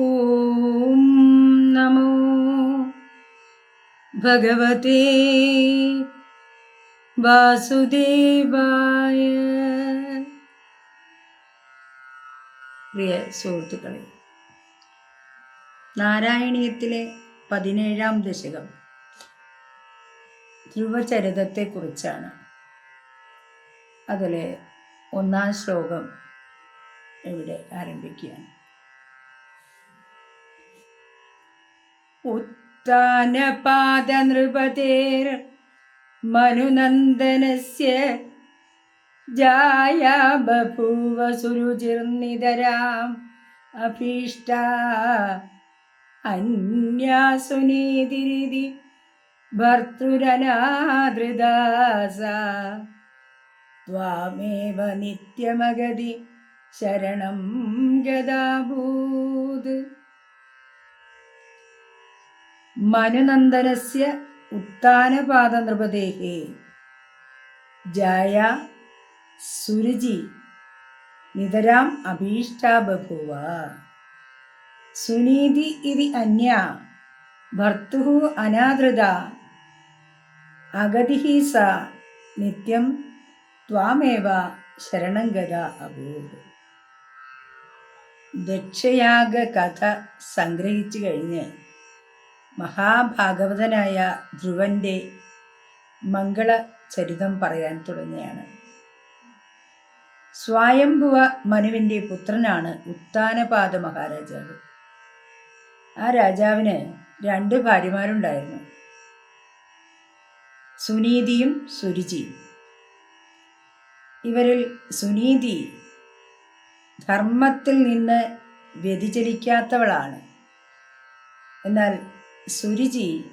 ഓം നമോ ഭഗവതേ വാസുദേവായ. പ്രിയ സുഹൃത്തുക്കളെ നാരായണീയത്തിലെ പതിനേഴാം ദശകം ധ്രുവചരിതത്തെക്കുറിച്ചാണ്. അതിലെ ഒന്നാം ശ്ലോകം ഇവിടെ ആരംഭിക്കുകയാണ്. उत्तानपादनृपतेर् मनुनन्दनस्य जाया बभूव सुरुचिर्निधराम् अभीष्टा अन्यासुनीतिरिति भर्तृरनादृदा सा त्वामेव नित्यमगति शरणं गदाभूत् മനുനന്ദനസ്യ ഉത്താനപാദനൃപതേः ജായ സുരുചി നിതരാം അഭീഷ്ടാ ബഭൂവ. സുനീതി ഇതി അന്യ ഭർത്തു അനാദൃത അഗതി സ നിത്യം ത്വാമേവ ശരണം ഗത അഭൂത്. ദക്ഷയാഗ കഥ സംഗ്രഹിച്ചു കഴിഞ്ഞ് മഹാഭാഗവതനായ ധ്രുവന്റെ മംഗള ചരിതം പറയാൻ തുടങ്ങിയാണ് സ്വായംഭുവ മനുവിന്റെ പുത്രനാണ് ഉത്താനപാദ മഹാരാജാവ്. ആ രാജാവിന് രണ്ട് ഭാര്യമാരുണ്ടായിരുന്നു. സുനീതിയും സുരുചിയും. ഇവരിൽ സുനീതി ധർമ്മത്തിൽ നിന്ന് വ്യതിചലിക്കാത്തവളാണ്. എന്നാൽ സുരുചി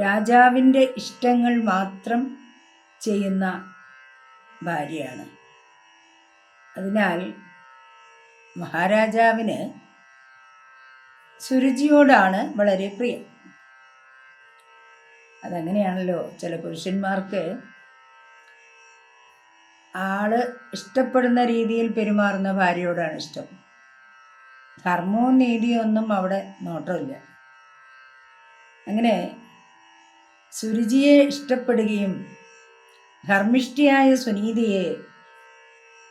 രാജാവിന്റെ ഇഷ്ടങ്ങൾ മാത്രം ചെയ്യുന്ന ഭാര്യയാണ്. അതിനാൽ മഹാരാജാവിന് സുരുചിയോടാണ് വളരെ പ്രിയം. അതങ്ങനെയാണല്ലോ ചില പുരുഷന്മാർക്ക് ആൾ ഇഷ്ടപ്പെടുന്ന രീതിയിൽ പെരുമാറുന്ന ഭാര്യയോടാണ് ഇഷ്ടം. ധർമ്മവും നീതിയും ഒന്നും അവിടെ നോട്ടമില്ല. അങ്ങനെ സുരുചിയെ ഇഷ്ടപ്പെടുകയും ധർമ്മിഷ്ഠിയായ സുനീതിയെ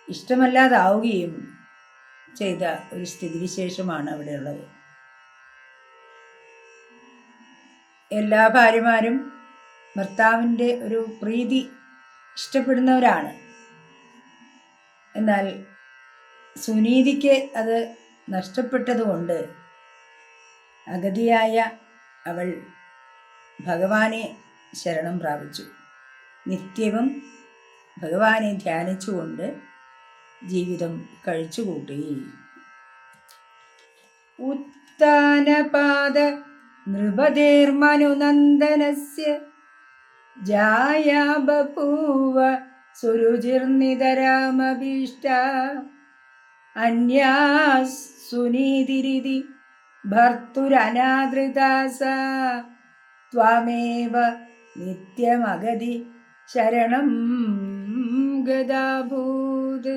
ഇഷ്ടമല്ലാതാവുകയും ചെയ്ത ഒരു സ്ഥിതിവിശേഷമാണ് അവിടെയുള്ളത്. എല്ലാ ഭാര്യമാരും ഭർത്താവിന്റെ ഒരു പ്രീതി ഇഷ്ടപ്പെടുന്നവരാണ്. എന്നാൽ സുനീതിക്ക് അത് നഷ്ടപ്പെട്ടതുകൊണ്ട് അഗതിയായ അവൾ ഭഗവാനെ ശരണം പ്രാപിച്ചു. നിത്യവും ഭഗവാനെ ധ്യാനിച്ചുകൊണ്ട് ജീവിതം കഴിച്ചുകൂട്ടി. ഉത്താനപാദ നൃപതേർമനുനന്ദനസ്യ ജായാ സുരുചിർനിതരാമഭീഷ്ട അന്യാസ് സുനീതിരിതി ഭർത്തുരനാദൃതാസ ത്വമേവ നിത്യമഗതി ശരണം ഗതാഭൂത്